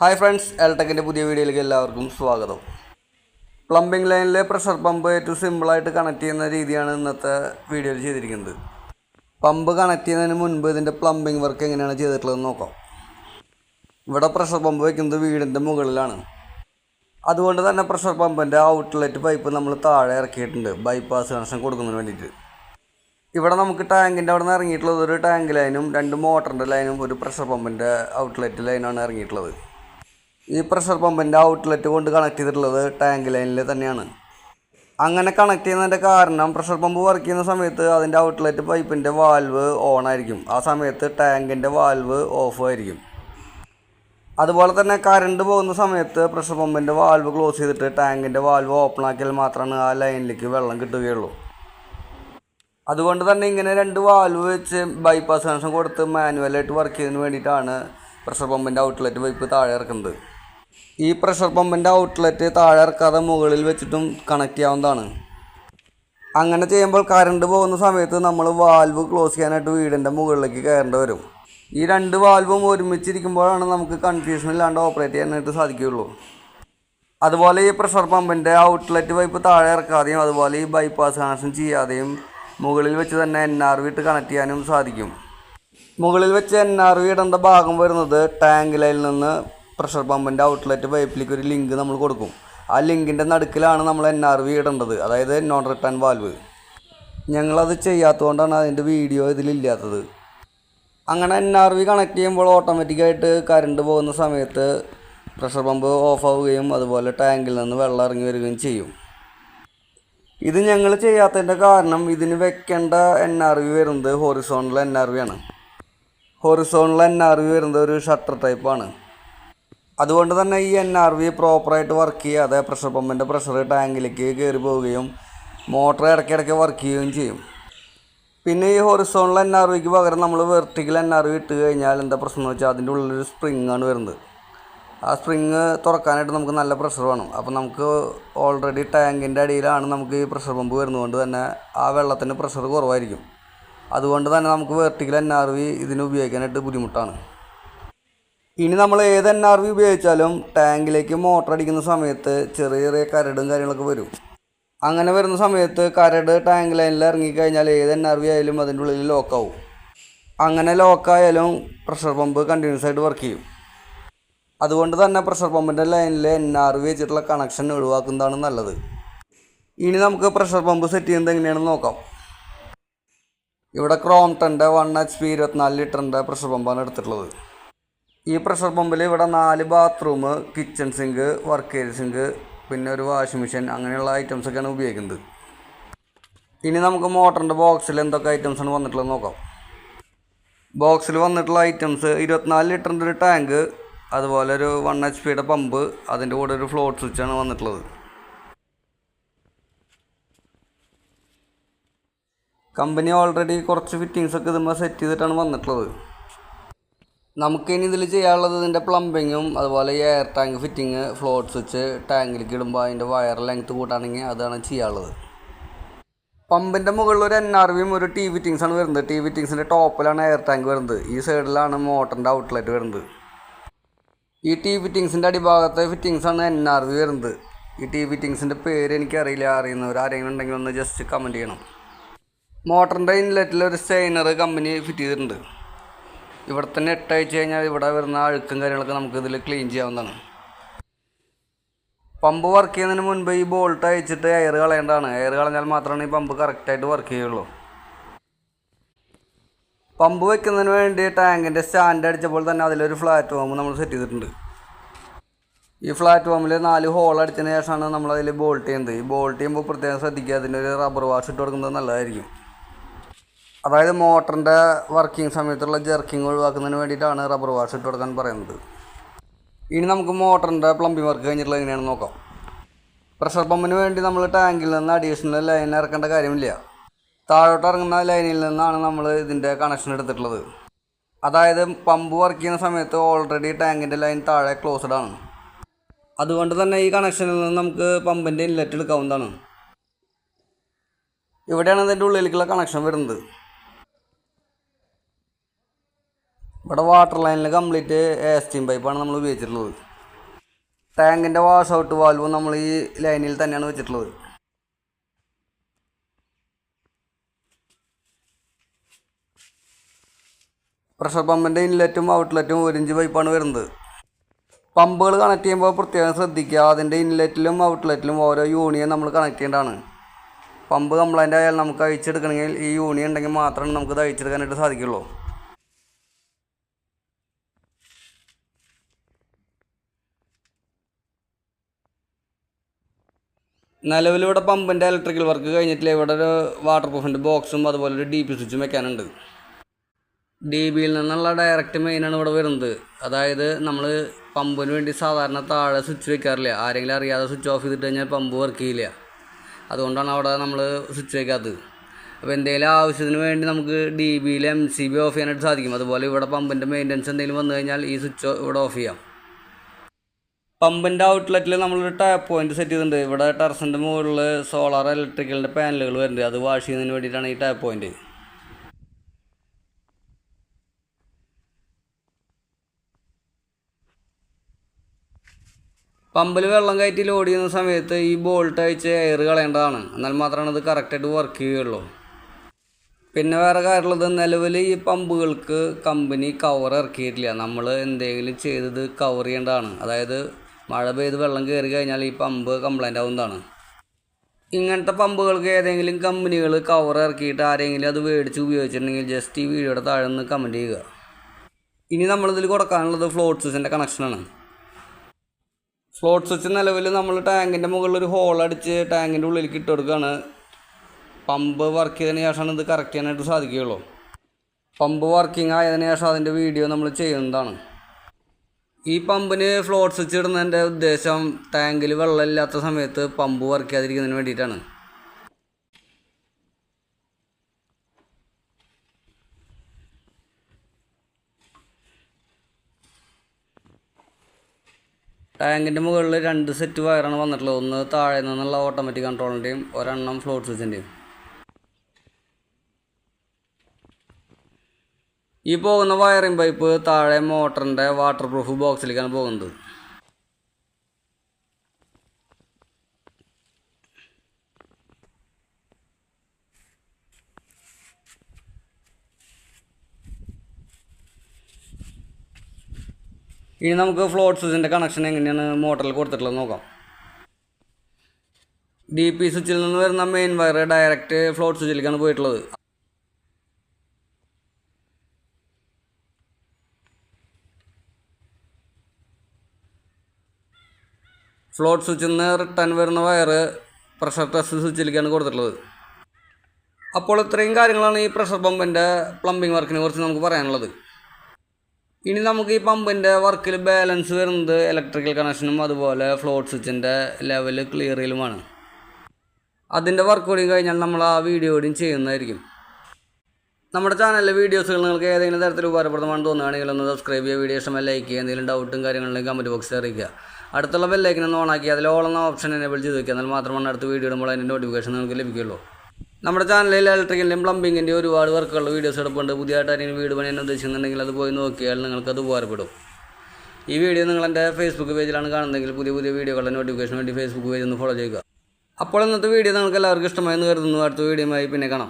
Hi friends എൽടെക്കിന്റെ പുതിയ വീഡിയോയിലേക്ക് എല്ലാവർക്കും സ്വാഗതം. പ്ലംബിംഗ് ലൈനിലെ പ്രഷർ പമ്പ് ഏറ്റവും സിമ്പിളായിട്ട് കണക്ട് ചെയ്യുന്ന രീതിയാണ് ഇന്നത്തെ വീഡിയോയിൽ ചെയ്തിരിക്കുന്നത്. പമ്പ് കണക്ട് ചെയ്യുന്നതിന് മുൻപ് ഇതിന്റെ പ്ലംബിംഗ് വർക്ക് എങ്ങനെയാണ് ചെയ്തിട്ടുള്ളതെന്ന് നോക്കാം. ഇവിടെ പ്രഷർ പമ്പ് വയ്ക്കുന്നത് വീടിന്റെ മുകളിലാണ്. അതുകൊണ്ട് തന്നെ പ്രഷർ പമ്പിന്റെ ഔട്ട്ലെറ്റ് പൈപ്പ് നമ്മൾ താഴെ ഇറക്കിയിട്ടുണ്ട് ബൈപ്പാസ് കണക്ഷൻ കൊടുക്കുന്നതിന് വേണ്ടിയിട്ട്. ഇവിടെ നമുക്ക് ടാങ്കിന്റെ അവിടെ നിന്ന് ഇറങ്ങിയിട്ടുള്ളത് ഒരു ടാങ്ക് ലൈനും രണ്ട് മോട്ടറിന്റെ ലൈനും ഒരു പ്രഷർ പമ്പിന്റെ ഔട്ട്ലെറ്റ് ലൈനാണ് ഇറങ്ങിയിട്ടുള്ളത്. ഈ പ്രഷർ പമ്പിന്റെ ഔട്ട്ലെറ്റ് കൊണ്ട് കണക്ട് ചെയ്തിട്ടുള്ളത് ടാങ്ക് ലൈനിൽ തന്നെയാണ്. അങ്ങനെ കണക്ട് ചെയ്യുന്നതിന്റെ കാരണം പ്രഷർ പമ്പ് വർക്ക് ചെയ്യുന്ന സമയത്ത് അതിന്റെ ഔട്ട്ലെറ്റ് പൈപ്പിന്റെ വാൽവ് ഓൺ ആയിരിക്കും. ആ സമയത്ത് ടാങ്കിന്റെ വാൽവ് ഓഫ് ആയിരിക്കും. അതുപോലെ തന്നെ കറണ്ട് പോകുന്ന സമയത്ത് പ്രഷർ പമ്പിന്റെ വാൽവ് ക്ലോസ് ചെയ്തിട്ട് ടാങ്കിന്റെ വാൽവ് ഓപ്പൺ ആക്കിയാൽ മാത്രമാണ് ആ ലൈനിലേക്ക് വെള്ളം കിട്ടുകയുള്ളൂ. അതുകൊണ്ട് തന്നെ ഇങ്ങനെ രണ്ട് വാൽവ് വെച്ച് ബൈപ്പാസ് കണക്ഷൻ കൊടുത്ത് മാനുവലായിട്ട് വർക്ക് ചെയ്യുന്നതിന് വേണ്ടിയിട്ടാണ് പ്രഷർ പമ്പിന്റെ ഔട്ട്ലെറ്റ് പൈപ്പ് താഴെ ഇറക്കുന്നത്. ഈ പ്രഷർ പമ്പിന്റെ ഔട്ട്ലെറ്റ് താഴെ ഇറക്കാതെ മുകളിൽ വെച്ചിട്ടും കണക്ട് ചെയ്യാവുന്നതാണ്. അങ്ങനെ ചെയ്യുമ്പോൾ കറണ്ട് പോകുന്ന സമയത്ത് നമ്മൾ വാൽവ് ക്ലോസ് ചെയ്യാനായിട്ട് വീടിന്റെ മുകളിലേക്ക് കയറേണ്ടി വരും. ഈ രണ്ട് വാൽവും ഒരുമിച്ചിരിക്കുമ്പോഴാണ് നമുക്ക് കൺഫ്യൂഷൻ ഇല്ലാണ്ട് ഓപ്പറേറ്റ് ചെയ്യാനായിട്ട് സാധിക്കുകയുള്ളൂ. അതുപോലെ ഈ പ്രഷർ പമ്പിന്റെ ഔട്ട്ലെറ്റ് പൈപ്പ് താഴെ ഇറക്കാതെയും അതുപോലെ ഈ ബൈപ്പാസ് കണക്ഷൻ ചെയ്യാതെയും മുകളിൽ വെച്ച് തന്നെ എൻ ആർ വി ഇട്ട് കണക്ട് ചെയ്യാനും സാധിക്കും. മുകളിൽ വെച്ച് എൻ ആർ വി ഇടേണ്ട ഭാഗം വരുന്നത് ടാങ്ക് ലൈനിൽ നിന്ന് പ്രഷർ പമ്പിന്റെ ഔട്ട്ലെറ്റ് പൈപ്പിലേക്ക് ഒരു ലിങ്ക് നമ്മൾ കൊടുക്കും. ആ ലിങ്കിന്റെ നടുക്കിലാണ് നമ്മൾ എൻ ആർ വി ഇടേണ്ടത് അതായത് നോൺ റിട്ടേൺ വാൽവ് ഞങ്ങളത് ചെയ്യാത്തതുകൊണ്ടാണ് അതിന്റെ വീഡിയോ ഇതിലില്ലാത്തത് അങ്ങനെ എൻ ആർ വി കണക്ട് ചെയ്യുമ്പോൾ ഓട്ടോമാറ്റിക്കായിട്ട് കറണ്ട് പോകുന്ന സമയത്ത് പ്രഷർ പമ്പ് ഓഫ് ആവുകയും അതുപോലെ ടാങ്കിൽ നിന്ന് വെള്ളം ഇറങ്ങി വരികയും ചെയ്യും. ഇത് ഞങ്ങൾ ചെയ്യാത്തതിന്റെ കാരണം ഇതിന് വെക്കേണ്ട എൻ ആർ വി വരുന്നത് ഹോറിസോണിൽ എൻ ആർ വി ആണ്. ഹോറിസോണിൽ എൻ ആർ വി വരുന്നത് ഒരു ഷട്ടർ ടൈപ്പാണ് അതുകൊണ്ട് തന്നെ ഈ എൻ ആർ വി പ്രോപ്പറായിട്ട് വർക്ക് ചെയ്യാതെ പ്രഷർ പമ്പിന്റെ പ്രഷർ ടാങ്കിലേക്ക് കയറി പോവുകയും മോട്ടർ ഇടയ്ക്കിടയ്ക്ക് വർക്ക് ചെയ്യുകയും ചെയ്യും. പിന്നെ ഈ ഹൊറിസോണിൽ എൻ ആർ വിക്ക് പകരം നമ്മൾ വെർട്ടിക്കൽ എൻ ആർ വി ഇട്ട് കഴിഞ്ഞാൽ എന്താ പ്രശ്നം എന്ന് വെച്ചാൽ അതിന്റെ ഉള്ളിലൊരു സ്പ്രിങ് ആണ് വരുന്നത്. ആ സ്പ്രിങ് തുറക്കാനായിട്ട് നമുക്ക് നല്ല പ്രഷർ വേണം. അപ്പോൾ നമുക്ക് ഓൾറെഡി ടാങ്കിന്റെ അടിയിലാണ് നമുക്ക് ഈ പ്രഷർ പമ്പ് വരുന്നതുകൊണ്ട് തന്നെ ആ വെള്ളത്തിന്റെ പ്രഷർ കുറവായിരിക്കും. അതുകൊണ്ട് തന്നെ നമുക്ക് വെർട്ടിക്കൽ എൻ ആർ വി ഇതിന് ഉപയോഗിക്കാനായിട്ട് ബുദ്ധിമുട്ടാണ്. ഇനി നമ്മൾ ഏത് എൻ ആർ വി ഉപയോഗിച്ചാലും ടാങ്കിലേക്ക് മോട്ടർ അടിക്കുന്ന സമയത്ത് ചെറിയ ചെറിയ കരടും കാര്യങ്ങളൊക്കെ വരും. അങ്ങനെ വരുന്ന സമയത്ത് കരട് ടാങ്ക് ലൈനിൽ ഇറങ്ങിക്കഴിഞ്ഞാൽ ഏത് എൻ ആർ വി ആയാലും അതിന്റെ ഉള്ളിൽ ലോക്കാവും അങ്ങനെ ലോക്കായാലും പ്രഷർ പമ്പ് കണ്ടിന്യൂസ് ആയിട്ട് വർക്ക് ചെയ്യും. അതുകൊണ്ട് തന്നെ പ്രഷർ പമ്പിന്റെ ലൈനിൽ എൻ ആർ വി വെച്ചിട്ടുള്ള കണക്ഷൻ ഒഴിവാക്കുന്നതാണ് നല്ലത്. ഇനി നമുക്ക് പ്രഷർ പമ്പ് സെറ്റ് ചെയ്യുന്നത് എങ്ങനെയാണെന്ന് നോക്കാം. ഇവിടെ ക്രോംടന്റെ വൺ എച്ച് പി ഇരുപത്തിനാല് ലിറ്ററിന്റെ പ്രഷർ പമ്പാണ് എടുത്തിട്ടുള്ളത്. ഈ പ്രഷർ പമ്പിൽ ഇവിടെ നാല് bathroom kitchen sink work area sink പിന്നെ ഒരു വാഷിംഗ് മെഷീൻ അങ്ങനെയുള്ള ഐറ്റംസ് ഒക്കെയാണ് ഉപയോഗിക്കുന്നത്. ഇനി നമുക്ക് മോട്ടറിന്റെ ബോക്സിൽ എന്തൊക്കെ ഐറ്റംസ് ആണ് വന്നിട്ടുള്ളത് നോക്കാം. ബോക്സിൽ വന്നിട്ടുള്ള ഐറ്റംസ് ഇരുപത്തിനാല് ലിറ്ററിന്റെ ഒരു ടാങ്ക് അതുപോലെ ഒരു വൺ എച്ച് പിയുടെ പമ്പ് അതിന്റെ കൂടെ ഒരു ഫ്ലോട്ട് സ്വിച്ചാണ് വന്നിട്ടുള്ളത്. കമ്പനി ഓൾറെഡി കുറച്ച് ഫിറ്റിങ്സ് ഒക്കെ ഇതുമ്പോൾ സെറ്റ് ചെയ്തിട്ടാണ് വന്നിട്ടുള്ളത്. നമുക്കിനി ഇതിൽ ചെയ്യാനുള്ളത് ഇതിന്റെ പ്ലംബിങ്ങും അതുപോലെ ഈ air tank fitting float switch ടാങ്കിലേക്ക് ഇടുമ്പോൾ അതിന്റെ വയർ ലെങ്ത് കൂട്ടാണെങ്കിൽ അതാണ് ചെയ്യാനുള്ളത്. പമ്പിന്റെ മുകളിൽ ഒരു എൻ ആർ വിയും ഒരു ടി ഫിറ്റിങ്സ് ആണ് വരുന്നത്. ടി ഫിറ്റിങ്സിന്റെ ടോപ്പിലാണ് എയർ ടാങ്ക് വരുന്നത്. ഈ സൈഡിലാണ് മോട്ടറിന്റെ ഔട്ട്ലെറ്റ് വരുന്നത്. ഈ ടി ഫിറ്റിങ്സിന്റെ അടിഭാഗത്തെ ഫിറ്റിങ്സ് ആണ് എൻ ആർ വി വരുന്നത്. ഈ ടി ഫിറ്റിങ്സിന്റെ പേര് എനിക്കറിയില്ല. അറിയുന്നവർ ആരെങ്കിലും ഉണ്ടെങ്കിൽ ഒന്ന് ജസ്റ്റ് കമന്റ് ചെയ്യണം. മോട്ടറിന്റെ ഇൻലെറ്റിൽ ഒരു സ്റ്റെയിനർ കമ്പനി ഫിറ്റ് ചെയ്തിട്ടുണ്ട്. ഇവിടെ തന്നെ ഇട്ടയച്ച് കഴിഞ്ഞാൽ ഇവിടെ വരുന്ന അഴുക്കും കാര്യങ്ങളൊക്കെ നമുക്ക് ഇതിൽ ക്ലീൻ ചെയ്യാവുന്നതാണ്. പമ്പ് വർക്ക് ചെയ്യുന്നതിന് മുൻപ് ഈ ബോൾട്ട് അയച്ചിട്ട് എയർ കളയേണ്ടതാണ്. എയർ കളഞ്ഞാൽ മാത്രമാണ് ഈ പമ്പ് കറക്റ്റായിട്ട് വർക്ക് ചെയ്യുള്ളൂ. പമ്പ് വെക്കുന്നതിന് വേണ്ടി ടാങ്കിന്റെ സ്റ്റാൻഡ് അടിച്ചപ്പോൾ തന്നെ അതിലൊരു ഫ്ലാറ്റ് പ്ലാറ്റ്ഫോം നമ്മൾ സെറ്റ് ചെയ്തിട്ടുണ്ട്. ഈ ഫ്ലാറ്റ് ഫോമിൽ നാല് ഹോൾ അടിച്ചതിന് ശേഷമാണ് നമ്മളതിൽ ബോൾട്ട് ചെയ്യുന്നത്. ഈ ബോൾട്ട് ചെയ്യുമ്പോൾ പ്രത്യേകം ശ്രദ്ധിക്കുക ഒരു റബ്ബർ വാഷ് ഇട്ട് കൊടുക്കുന്നത് നല്ലതായിരിക്കും. അതായത് മോട്ടറിന്റെ വർക്കിംഗ് സമയത്തുള്ള ജെർക്കിംഗ് ഒഴിവാക്കുന്നതിന് വേണ്ടിയിട്ടാണ് റബ്ബർ വാഷ് ഇട്ട് കൊടുക്കാൻ പറയുന്നത്. ഇനി നമുക്ക് മോട്ടറിന്റെ പ്ലംബിംഗ് വർക്ക് കഴിഞ്ഞിട്ടുള്ള എങ്ങനെയാണെന്ന് നോക്കാം. പ്രഷർ പമ്പിന് വേണ്ടി നമ്മൾ ടാങ്കിൽ നിന്ന് അഡീഷണൽ ലൈൻ ഇറക്കേണ്ട കാര്യമില്ല. താഴോട്ട് ഇറങ്ങുന്ന ലൈനിൽ നിന്നാണ് നമ്മൾ ഇതിന്റെ കണക്ഷൻ എടുത്തിട്ടുള്ളത്. അതായത് പമ്പ് വർക്ക് ചെയ്യുന്ന സമയത്ത് ഓൾറെഡി ടാങ്കിന്റെ ലൈൻ താഴെ ക്ലോസ്ഡ് ആണ്. അതുകൊണ്ട് തന്നെ ഈ കണക്ഷനിൽ നിന്ന് നമുക്ക് പമ്പിന്റെ ഇൻലെറ്റ് എടുക്കാവുന്നതാണ്. ഇവിടെയാണ് ഇതിന്റെ ഉള്ളിലേക്കുള്ള കണക്ഷൻ വരുന്നത്. ഇവിടെ വാട്ടർ ലൈനിൽ കംപ്ലീറ്റ് എസ്റ്റീം പൈപ്പാണ് നമ്മൾ ഉപയോഗിച്ചിട്ടുള്ളത്. ടാങ്കിന്റെ വാഷ് ഔട്ട് വാൽവും നമ്മൾ ഈ ലൈനിൽ തന്നെയാണ് വെച്ചിട്ടുള്ളത്. പ്രഷർ പമ്പിന്റെ ഇൻലെറ്റും ഔട്ട്ലെറ്റും ഒരു ഇഞ്ച് പൈപ്പാണ് വരുന്നത്. പമ്പുകൾ കണക്ട് ചെയ്യുമ്പോൾ പ്രത്യേകം ശ്രദ്ധിക്കുക. അതിന്റെ ഇൻലെറ്റിലും ഔട്ട്ലെറ്റിലും ഓരോ യൂണിയൻ നമ്മൾ കണക്ട് ചെയ്യേണ്ടതാണ്. പമ്പ് കംപ്ലൈന്റ് ആയാൽ നമുക്ക് അഴിച്ചെടുക്കണമെങ്കിൽ ഈ യൂണിയൻ ഉണ്ടെങ്കിൽ മാത്രമേ നമുക്ക് ഇത് അഴിച്ചെടുക്കാനായിട്ട് സാധിക്കുള്ളൂ. നിലവിലിവിടെ പമ്പിന്റെ ഇലക്ട്രിക്കൽ വർക്ക് കഴിഞ്ഞിട്ടില്ല. ഇവിടെ ഒരു വാട്ടർ പ്രൂഫിന്റെ ബോക്സും അതുപോലെ ഒരു ഡി പി സ്വിച്ചും വെക്കാനുണ്ട്. ഡി ബിയിൽ നിന്നുള്ള ഡയറക്റ്റ് മെയിനാണ് ഇവിടെ വരുന്നത്. അതായത് നമ്മൾ പമ്പിന് വേണ്ടി സാധാരണ താഴെ സ്വിച്ച് വെക്കാറില്ല. ആരെങ്കിലും അറിയാതെ സ്വിച്ച് ഓഫ് ചെയ്തിട്ട് കഴിഞ്ഞാൽ പമ്പ് വർക്ക് ചെയ്യില്ല. അതുകൊണ്ടാണ് അവിടെ നമ്മൾ സ്വിച്ച് വെക്കാത്തത്. അപ്പോൾ എന്തെങ്കിലും ആവശ്യത്തിന് വേണ്ടി നമുക്ക് ഡി ബിയിൽ എം സി ബി ഓഫ് ചെയ്യാനായിട്ട് സാധിക്കും. അതുപോലെ ഇവിടെ പമ്പിന്റെ മെയിന്റനൻസ് എന്തെങ്കിലും വന്നു കഴിഞ്ഞാൽ ഈ സ്വിച്ച് ഇവിടെ ഓഫ് ചെയ്യാം. പമ്പിന്റെ ഔട്ട്ലെറ്റിൽ നമ്മളൊരു ടാപ്പ് പോയിന്റ് സെറ്റ് ചെയ്തിട്ടുണ്ട്. ഇവിടെ ടെറസിന്റെ മുകളിൽ സോളാർ ഇലക്ട്രിക്കലിന്റെ പാനലുകൾ വരുന്നുണ്ട്. അത് വാഷ് ചെയ്യുന്നതിന് വേണ്ടിയിട്ടാണ് ഈ ടാപ്പ് പോയിന്റ് പമ്പിൽ വെള്ളം കയറ്റി ലോഡ് ചെയ്യുന്ന സമയത്ത് ഈ ബോൾട്ട് അയച്ച് എയർ കളയേണ്ടതാണ്. എന്നാൽ മാത്രമാണ് ഇത് കറക്റ്റായിട്ട് വർക്ക് ചെയ്യുകയുള്ളൂ. പിന്നെ വേറെ കാര്യമുള്ളത് നിലവിൽ ഈ പമ്പുകൾക്ക് കമ്പനി കവർ ഇറക്കിയിട്ടില്ല. നമ്മൾ എന്തെങ്കിലും ചെയ്തത് കവർ ചെയ്യേണ്ടതാണ്. അതായത് മഴ പെയ്ത് വെള്ളം കയറി കഴിഞ്ഞാൽ ഈ പമ്പ് കംപ്ലൈന്റ് ആവുന്നതാണ്. ഇങ്ങനത്തെ പമ്പുകൾക്ക് ഏതെങ്കിലും കമ്പനികൾ കവർ ഇറക്കിയിട്ട് ആരെങ്കിലും അത് മേടിച്ച് ഉപയോഗിച്ചിട്ടുണ്ടെങ്കിൽ ജസ്റ്റ് ഈ വീഡിയോയുടെ താഴെ നിന്ന് കമന്റ് ചെയ്യുക. ഇനി നമ്മളിതിൽ കൊടുക്കാനുള്ളത് ഫ്ലോട്ട് സ്വിച്ചിന്റെ കണക്ഷനാണ് ഫ്ലോട്ട് സ്വിച്ച് നിലവിൽ നമ്മൾ ടാങ്കിന്റെ മുകളിൽ ഒരു ഹോൾ അടിച്ച് ടാങ്കിന്റെ ഉള്ളിലേക്ക് ഇട്ട് കൊടുക്കുകയാണ്. പമ്പ് വർക്ക് ചെയ്തതിന് ശേഷമാണ് ഇത് കറക്റ്റ് ചെയ്യാനായിട്ട് സാധിക്കുകയുള്ളൂ. പമ്പ് വർക്കിംഗ് ആയതിനു ശേഷം അതിന്റെ വീഡിയോ നമ്മൾ ചെയ്യുന്നതാണ്. ഈ പമ്പിന് ഫ്ലോട്ട് സ്വിച്ച് ഇടുന്നതിന്റെ ഉദ്ദേശം ടാങ്കിൽ വെള്ളമില്ലാത്ത സമയത്ത് പമ്പ് വർക്ക് ചെയ്യാതിരിക്കുന്നതിന് വേണ്ടിയിട്ടാണ്. ടാങ്കിന്റെ മുകളിൽ രണ്ട് സെറ്റ് വയറാണ് വന്നിട്ടുള്ളത്. ഒന്ന് താഴെ നിന്നുള്ള ഓട്ടോമാറ്റിക് കൺട്രോളിന്റെയും ഒരെണ്ണം ഫ്ലോട്ട് സ്വിച്ചിന്റെയും ഈ പോകുന്ന വയറിംഗ് പൈപ്പ് താഴെ മോട്ടറിന്റെ വാട്ടർ പ്രൂഫ് ബോക്സിലേക്കാണ് പോകുന്നത്. ഇനി നമുക്ക് ഫ്ലോട്ട് സ്വിച്ചിന്റെ കണക്ഷൻ എങ്ങനെയാണ് മോട്ടറിൽ കൊടുത്തിട്ടുള്ളത് നോക്കാം. ഡി പി സ്വിച്ചിൽ നിന്ന് വരുന്ന മെയിൻ വയർ ഡയറക്റ്റ് ഫ്ലോട്ട് സ്വിച്ചിലേക്കാണ് പോയിട്ടുള്ളത്. ഫ്ലോട്ട് സ്വിച്ചിൽ നിന്ന് റിട്ടേൺ വരുന്ന വയർ പ്രഷർ ടെസ്റ്റ് സ്വിച്ചിലേക്കാണ് കൊടുത്തിട്ടുള്ളത്. അപ്പോൾ ഇത്രയും കാര്യങ്ങളാണ് ഈ പ്രഷർ പമ്പിന്റെ പ്ലംബിംഗ് വർക്കിനെ കുറിച്ച് നമുക്ക് പറയാനുള്ളത്. ഇനി നമുക്ക് ഈ പമ്പിന്റെ വർക്കിൽ ബാലൻസ് വരുന്നത് ഇലക്ട്രിക്കൽ കണക്ഷനും അതുപോലെ ഫ്ലോട്ട് സ്വിച്ചിന്റെ ലെവൽ ക്ലിയറിലുമാണ് അതിന്റെ വർക്ക് കൂടി കഴിഞ്ഞാൽ നമ്മൾ ആ വീഡിയോ ചെയ്യുന്നതായിരിക്കും. നമ്മുടെ ചാനലിലെ വീഡിയോസുകൾ നിങ്ങൾക്ക് ഏതെങ്കിലും തരത്തിൽ ഉപകാരപ്രദമാണെന്ന് തോന്നുകയാണെങ്കിൽ ഒന്ന് സബ്സ്ക്രൈബ് ചെയ്യുക വീഡിയോ ഇഷ്ടമായി ലൈക്ക് ചെയ്യുക എന്തെങ്കിലും ഡൗട്ടും കാര്യങ്ങളിലും കമന്റ് ബോക്സിൽ അറിയിക്കുക. അടുത്തുള്ള ബെല്ലൈക്കൻ ഒന്ന് ഓണാക്കി അതിൽ ഓളെന്ന ഓപ്ഷൻ എനേബിൾ ചെയ്ത് വെക്കുക. എന്നാൽ മാത്രമാണ് അടുത്ത വീഡിയോ ഇടുമ്പോൾ അതിന്റെ നോട്ടിഫിക്കേഷൻ നിങ്ങൾക്ക് ലഭിക്കുള്ളൂ നമ്മുടെ ചാനലിൽ ഇലക്ട്രിക്കലിന്റെയും പ്ലംബിങ്ങിന്റെയും ഒരുപാട് വർക്കുകളുടെ വീഡിയോസ് എടുപ്പുണ്ട്. പുതിയതായിട്ട് ആരെങ്കിലും വീട് പണിയാൻ ഉദ്ദേശിക്കുന്നുണ്ടെങ്കിൽ അത് പോയി നോക്കിയാൽ നിങ്ങൾക്ക് അത് ഉപകാരപ്പെടും. ഈ വീഡിയോ നിങ്ങൾ എന്റെ ഫേസ്ബുക്ക് പേജിലാണ് കാണുന്നതെങ്കിൽ പുതിയ പുതിയ വീഡിയോകളുടെ നോട്ടിഫിക്കേഷൻ വേണ്ടി ഫേസ്ബുക്ക് പേജ് ഒന്ന് ഫോളോ ചെയ്യുക. അപ്പോൾ ഇന്നത്തെ വീഡിയോ നിങ്ങൾക്ക് എല്ലാവർക്കും ഇഷ്ടമായി എന്ന് കരുതുന്നു. അടുത്ത വീഡിയോയുമായി പിന്നെ കാണാം.